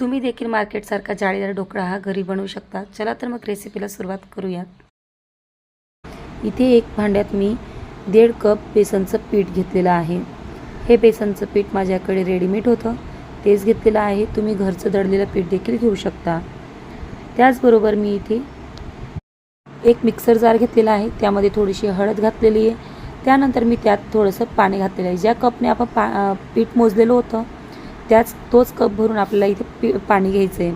तुम्ही देखील मार्केटसारखा जाळीदार ढोकळा हा घरी बनवू शकता. चला तर मग रेसिपीला सुरुवात करूयात. इथे एक भांड्यात मी दीड कप बेसनचं पीठ घेतलेलं आहे. हे बेसनचं पीठ माझ्याकडे रेडीमेड होतं. तेच घेतलेलं आहे. तुम्ही घरचं दळलेलं पीठ देखील घेऊ शकता. त्याचबरोबर मी इथे एक मिक्सर जार घेतलेला आहे. त्यामध्ये थोडीशी हळद घातलेली आहे. त्यानंतर मी त्यात थोडंसं पाणी घातलेलं आहे. ज्या कपने आपण पा पीठ मोजलेलं होतं त्याच तोच कप भरून आपल्याला इथे पी पाणी घ्यायचं आहे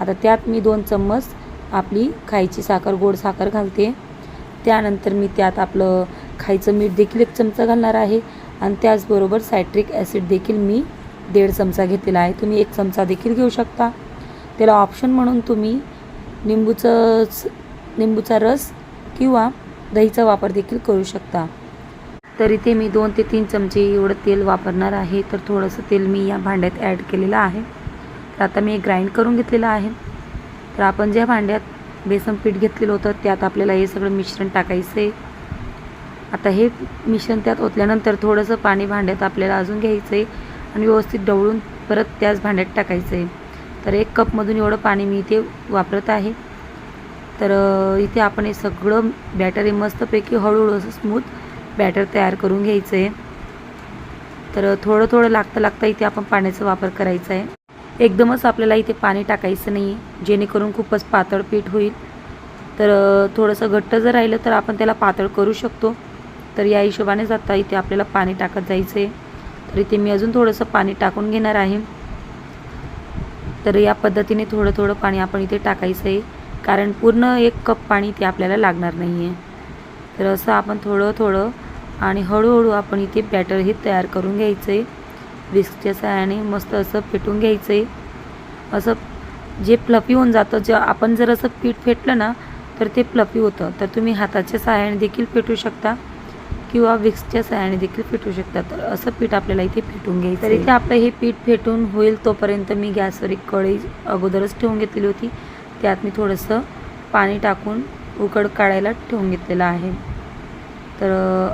आता त्यात मी दोन चम्मच आपली खायची साखर गोड साखर घालते. त्यानंतर मी त्यात आपलं खायचं मीठ देखील एक चमचा घालणार आहे. आणि त्याचबरोबर सायट्रिक ॲसिड देखील मी दीड चमचा घेतलेला आहे. तुम्ही एक चमचा देखील घेऊ शकता. त्याला ऑप्शन म्हणून तुम्ही निंबूचं निंबूचा रस किंवा दहीचा वापर देखील करू शकता. तर इथे मी दोन ते तीन चमचे एवढं तेल वापरणार आहे. तर थोडंसं तेल मी या भांड्यात ॲड केलेलं आहे. तर आता मी ग्राइंड करून घेतलेलं आहे. तर आपण ज्या भांड्यात बेसन पीठ घेतलेलं होतं त्यात आपल्याला हे सगळं मिश्रण टाकायचं आहे. आता हे मिश्रण त्यात ओतल्यानंतर थोडंसं पाणी भांड्यात आपल्याला अजून घ्यायचं आहे आणि व्यवस्थित डवळून परत त्याच भांड्यात टाकायचं आहे तर एक कपमधून एवढं पाणी मी इथे वापरत आहे. तर इथे आपण हे सगळं बॅटर हे मस्तपैकी हळूहळू असं स्मूथ बॅटर तयार करून घ्यायचं आहे. तर थोडं थोडं लागता लागता इथे आपण पाण्याचा वापर करायचा आहे. एकदमच आपल्याला इथे पाणी टाकायचं नाही जेणेकरून खूपच पातळ पीठ होईल. तर थोडंसं घट्ट जर राहिलं तर आपण त्याला पातळ करू शकतो. तर या हिशोबाने जाता इथे आपल्याला पाणी टाकत जायचं आहे. तर इथे मी अजून थोडंसं पाणी टाकून घेणार आहे. तर या पद्धतीने थोडं थोडं पाणी आपण इथे टाकायचं आहे. कारण पूर्ण एक कप पाणी ते आपल्याला लागणार नाही आहे तर असं आपण थोडं थोडं आणि हळूहळू आपण इथे बॅटर हे तयार करून घ्यायचं आहे विस्कच्या सहाय्याने मस्त असं फेटून घ्यायचं आहे असं जे फ्लफी होऊन जातं जे आपण जर असं पीठ फेटलं ना तर ते फ्लफी होतं. तर तुम्ही हाताच्या सहाय्याने देखील फेटू शकता किंवा विक्सच्या सहाय्याने देखील फेटू शकता. तर असं पीठ आपल्याला इथे फेटून घ्यायचं तर इथे आपलं हे पीठ फेटून होईल तोपर्यंत मी गॅसवर एक कढई अगोदरच ठेवून घेतलेली होती. त्यात मी थोडंसं पाणी टाकून उकड काढायला ठेवून घेतलेलं आहे. तर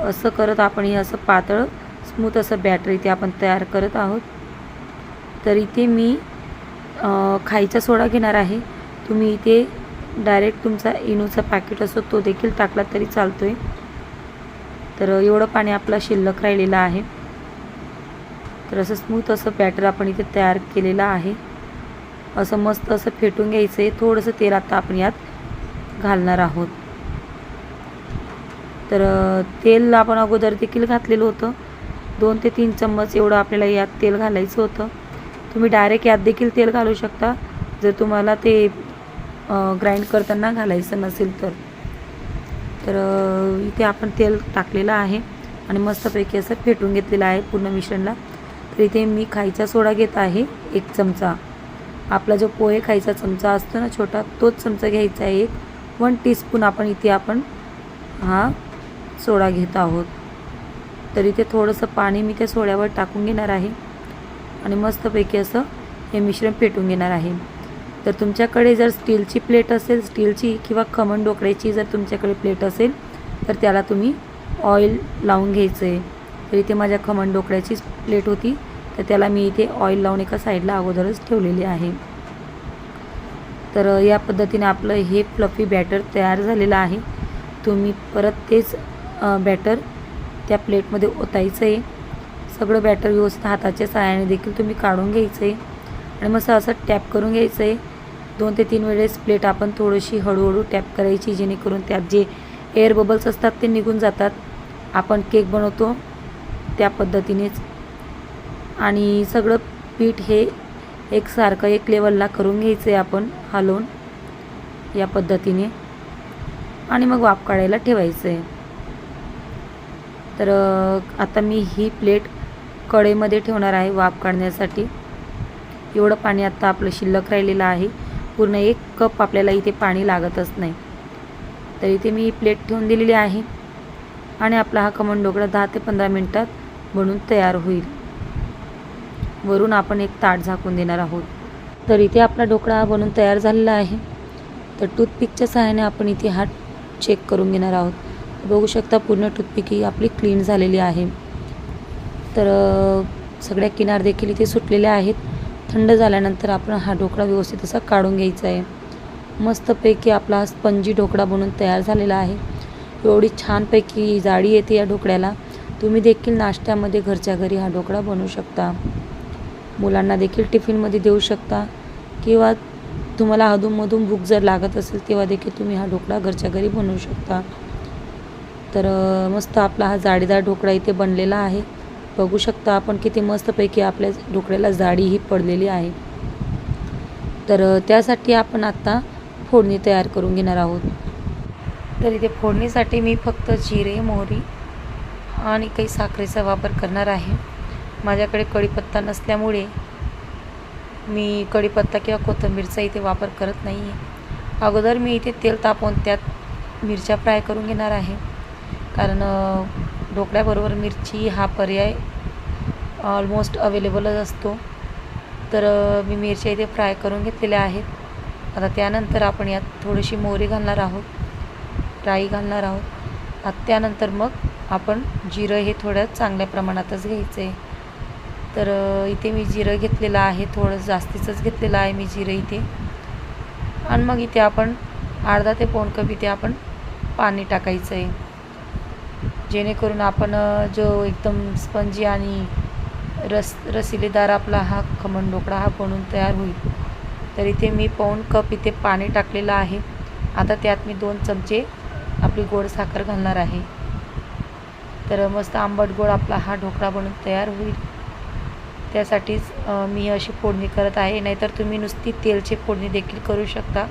असं करत आपण हे असं पातळ स्मूथ असं बॅटर इथे आपण तयार करत आहोत. तर इथे मी खायचा सोडा घेणार आहे. तुम्ही इथे डायरेक्ट तुमचा इनोचा पॅकेट असो तो देखील टाकला तरी चालतो आहे तर एवढं पाणी आपला शिल्लक राहिलेलं आहे. तर असं स्मूथ असं बॅटर आपण इथे तयार केलेलं आहे. असं मस्त असं फेटून घ्यायचं आहे थोडंसं तेल आता आपण यात घालणार आहोत. तर तेल आपण अगोदर देखील घातलेलं होतं. दोन ते तीन चम्मच एवढं आपल्याला यात तेल घालायचं होतं. तुम्ही डायरेक्ट यात देखील तेल घालू शकता. जर तुम्हाला ते ग्राइंड करताना घालायचं नसेल तर. तर इथे आपण तेल टाकलेलं आहे आणि मस्तपैकी असं फेटून घेतलेलं आहे पूर्ण मिश्रणला. तर इथे मी खायचा सोडा घेत आहे एक चमचा. आपला जो पोहे खायचा चमचा असतो ना छोटा तोच चमचा घ्यायचा आहे एक. वन टीस्पून आपण इथे आपण हा सोडा घेत आहोत. तर इथे थोडंसं पाणी मी त्या सोड्यावर टाकून घेणार आहे. आणि मस्तपैकी असं हे मिश्रण पेटून घेणार आहे. तर तुमच्याकडे जर स्टीलची प्लेट असेल स्टीलची किंवा खमण डोकड्याची जर तुमच्याकडे प्लेट असेल तर त्याला तुम्ही ऑइल लावून घ्यायचं आहे. तर इथे माझ्या खमण डोकड्याचीच प्लेट होती. तर त्याला मी इथे ऑइल लावून एका साईडला अगोदरच ठेवलेली आहे. तर या पद्धतीने आपलं हे फ्लफी बॅटर तयार झालेलं आहे. तुम्ही परत तेच बॅटर त्या प्लेटमध्ये ओतायचं आहे सगळं बॅटर व्यवस्थित हाताच्या सहाय्याने देखील तुम्ही काढून घ्यायचं आहे आणि मग असं टॅप करून घ्यायचं आहे दोन ते तीन वेळेस प्लेट आपण थोडीशी हळूहळू टॅप करायची जेणेकरून त्यात जे एअर बबल्स असतात ते निघून जातात. आपण केक बनवतो त्या पद्धतीनेच. आणि सगळं पीठ हे एकसारखं एक लेवलला करून घ्यायचं आहे आपण हलवून या पद्धतीने. आणि मग वाफ काढायला ठेवायचं आहे तर आता मी ही प्लेट कडेमध्ये ठेवणार आहे वाफ काढण्यासाठी. एवढं पाणी आत्ता आपलं शिल्लक राहिलेलं आहे. पूर्ण एक कप आपल्याला इथे पाणी लागतच नाही. तर इथे मी ही प्लेट ठेवून दिलेली आहे आणि आपला हा खमण ढोकळा दहा ते पंधरा मिनटात बनून तयार होईल. वरून आपण एक ताट झाकून देणार आहोत. तर इथे आपला ढोकळा हा बनून तयार झालेला आहे. तर टूथपिकच्या सहाय्याने आपण इथे हा चेक करून घेणार आहोत. बघू शकता पूर्ण टूथपिक ही आपली क्लीन झालेली आहे. तर सगळ्या किनार देखील इथे सुटलेल्या आहेत. थंड झाल्यानंतर आपण हा ढोकळा व्यवस्थित असा काढून घ्यायचा आहे. मस्तपैकी आपला हा स्पंजी ढोकळा बनून तयार झालेला आहे. एवढी छानपैकी जाळी येते या ढोकळ्याला. तुम्ही देखील नाश्त्यामध्ये घरच्या घरी हा ढोकळा बनवू शकता. मुलांना देखील टिफिनमध्ये देऊ शकता. किंवा तुम्हाला अधूनमधून भूक जर लागत असेल तेव्हा देखील तुम्ही हा ढोकळा घरच्या घरी बनवू शकता. तर मस्त आपला हा जाळीदार ढोकळा इथे बनलेला आहे. बघू शकता आपण किती मस्तपैकी आपल्या ढोकळ्याला जाडी ही पडलेली आहे. तर त्यासाठी आपण आत्ता फोडणी तयार करून घेणार आहोत. तर इथे फोडणीसाठी मी फक्त जिरे मोहरी आणि काही साखरेचा वापर करणार आहे. माझ्याकडे कढीपत्ता नसल्यामुळे मी कढीपत्ता किंवा कोथिंबीरचा इथे वापर करत नाही आहे अगोदर मी इथे तेल तापवून त्यात मिरच्या फ्राय करून घेणार आहे. कारण ढोकळ्याबरोबर मिरची हा पर्याय ऑलमोस्ट अवेलेबलच असतो. तर मी मिरच्या इथे फ्राय करून घेतलेल्या आहेत. आता त्यानंतर आपण यात थोडीशी मोहरी घालणार आहोत राई घालणार आहोत. आता त्यानंतर मग आपण जिरं हे थोड्या चांगल्या प्रमाणातच घ्यायचं आहे तर इथे मी जिरं घेतलेलं आहे थोडं जास्तीचंच घेतलेलं आहे मी जिरं इथे. आणि मग इथे आपण अर्धा ते पाऊण कप इथे आपण पाणी टाकायचं आहे जेणेकरून आपण जो एकदम स्पंजी आणि रस रसिलेदार आपला हा खमण ढोकळा हा बनून तयार होईल. तर इथे मी पाऊण कप इथे पाणी टाकलेलं आहे. आता त्यात मी दोन चमचे आपली गोड साखर घालणार आहे. तर मस्त आंबट गोड आपला हा ढोकळा बनून तयार होईल. त्यासाठीच मी अशी फोडणी करत आहे. नाहीतर तुम्ही नुसती तेलची फोडणी देखील करू शकता.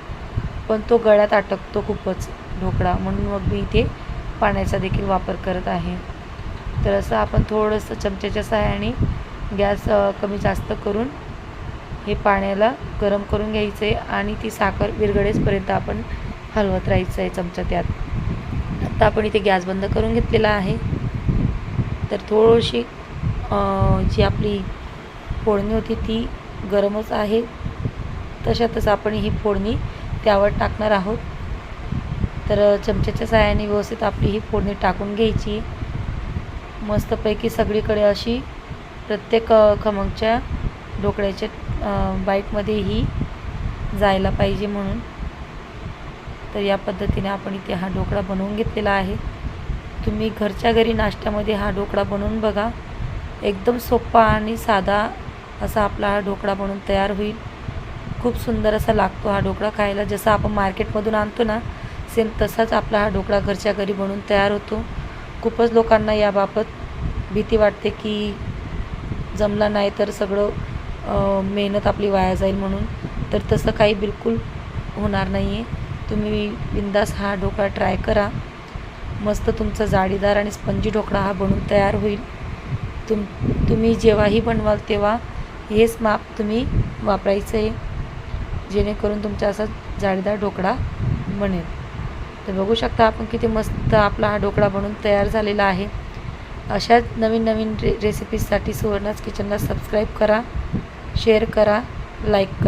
पण तो गळ्यात अटकतो खूपच ढोकळा. म्हणून मग मी इथे पाण्याचा देखील वापर करत आहे. तर असं आपण थोडंसं चमच्याच्या सहाय्याने गॅस कमी जास्त करून हे पाण्याला गरम करून घ्यायचं आहे आणि ती साखर विरघळेसपर्यंत आपण हलवत राहायचं आहे चमचा त्यात. आत्ता आपण इथे गॅस बंद करून घेतलेला आहे. तर थोडीशी जी आपली फोडणी होती ती गरमच आहे. तशातच आपण ही फोडणी त्यावर टाकणार आहोत. तर चमच्याच्या साहाय्याने व्यवस्थित आपली ही फोडणी टाकून घ्यायची. मस्तपैकी सगळीकडे अशी प्रत्येक खमंगच्या ढोकळ्याच्या अ, बाईटमध्ये ही जायला पाहिजे म्हणून. तर या पद्धतीने आपण इथे हा ढोकळा बनवून घेतलेला आहे. तुम्ही घरच्या घरी नाश्त्यामध्ये हा ढोकळा बनवून बघा. एकदम सोपा आणि साधा असा आपला हा ढोकळा बनवून तयार होईल. खूप सुंदर असा लागतो हा ढोकळा खायला. जसं आपण मार्केटमधून आणतो ना सेम तसाच आपला हा ढोकळा घरच्या घरी बनून तयार होतो. खूपच लोकांना याबाबत भीती वाटते की जमला नाही तर सगळं मेहनत आपली वाया जाईल म्हणून. तर तसं काही बिलकुल होणार नाही आहे तुम्ही बिंदास हा ढोकळा ट्राय करा. मस्त तुमचा जाळीदार आणि स्पंजी ढोकळा हा बनून तयार होईल. तुम तुम्ही जेव्हाही बनवाल तेव्हा हेच माप तुम्ही वापरायचं आहे जेणेकरून तुमचा असा जाळीदार ढोकळा बनेल. तर बघू शकता आपण किती मस्त आपला हा ढोकळा बनून तयार झालेला आहे. अशाच नवीन नवीन रे रेसिपीजसाठी सुवर्णाच किचनला सबस्क्राईब करा शेअर करा लाईक करा.